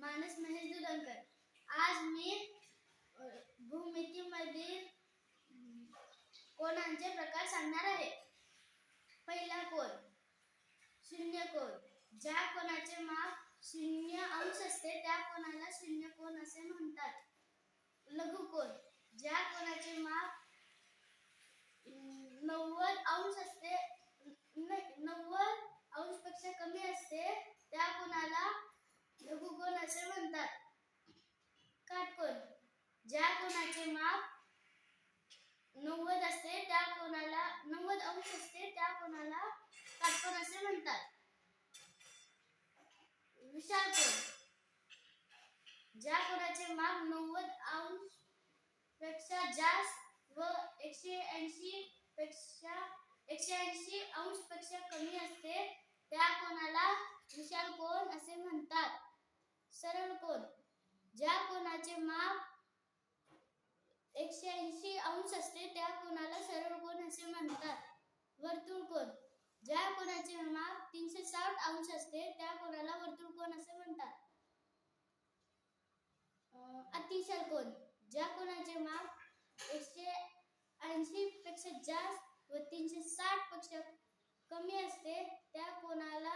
मानस महेश दुदंकर आज मी भूमितीमधील कोणांचे प्रकार सांगणार आहे? पहिला कोण? शून्य कोण? ज्या कोणाचे माप शून्य अंश असते त्या कोणाला शून्य कोण असे म्हणतात? लघु कोण? ज्या कोणाचे माप नव्वद अंश असते नव्वद अंशपेक्षा कमी असते त्या कोणाला लघु असे म्हणतात? काटकोण ज्या कोणाचे माप नव्वद असते त्या कोणाला नव्वद अंश असते त्या कोणाला काटकोण असे म्हणतात. विशालकोण ज्या कोणाचे माप नव्वद अंशपेक्षा जास्त व एकशे ऐंशी पेक्षा एकशे ऐंशी अंशपेक्षा कमी असते त्या कोणाला विशाल कोण असे सरळ कोण ज्या कोणाचे माप एकशे ऐंशी अंश असते त्या कोणाला सरळ कोण असे म्हणतात. वर्तुळ कोण ज्या कोणाचे माप तीनशे साठ अंश असते त्या कोणाला वर्तुळ कोण असे म्हणतात. अतिशय कोण ज्या कोणाचे माप एकशे ऐंशी पेक्षा जास्त व तीनशे साठपेक्षा कमी असते त्या कोणाला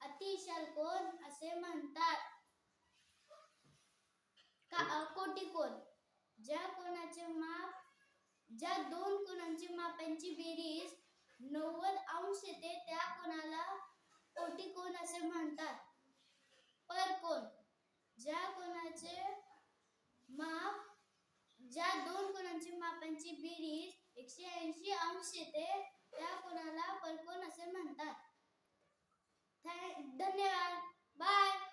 अतिशय कोण असे म्हणतात. कोटी कोण? ज्या कोणाचे माप ज्या दोन कोणांची मापांची बेरीज नव्वद अंश येते त्या कोणाला कोटी कोण असे म्हणतात? पर कोण? ज्या कोणाचे माप ज्या दोन कोणांची मापांची बेरीज एकशे ऐंशी अंश येते त्या कोणाला परकोण असे म्हणतात? थँक धन्यवाद. बाय.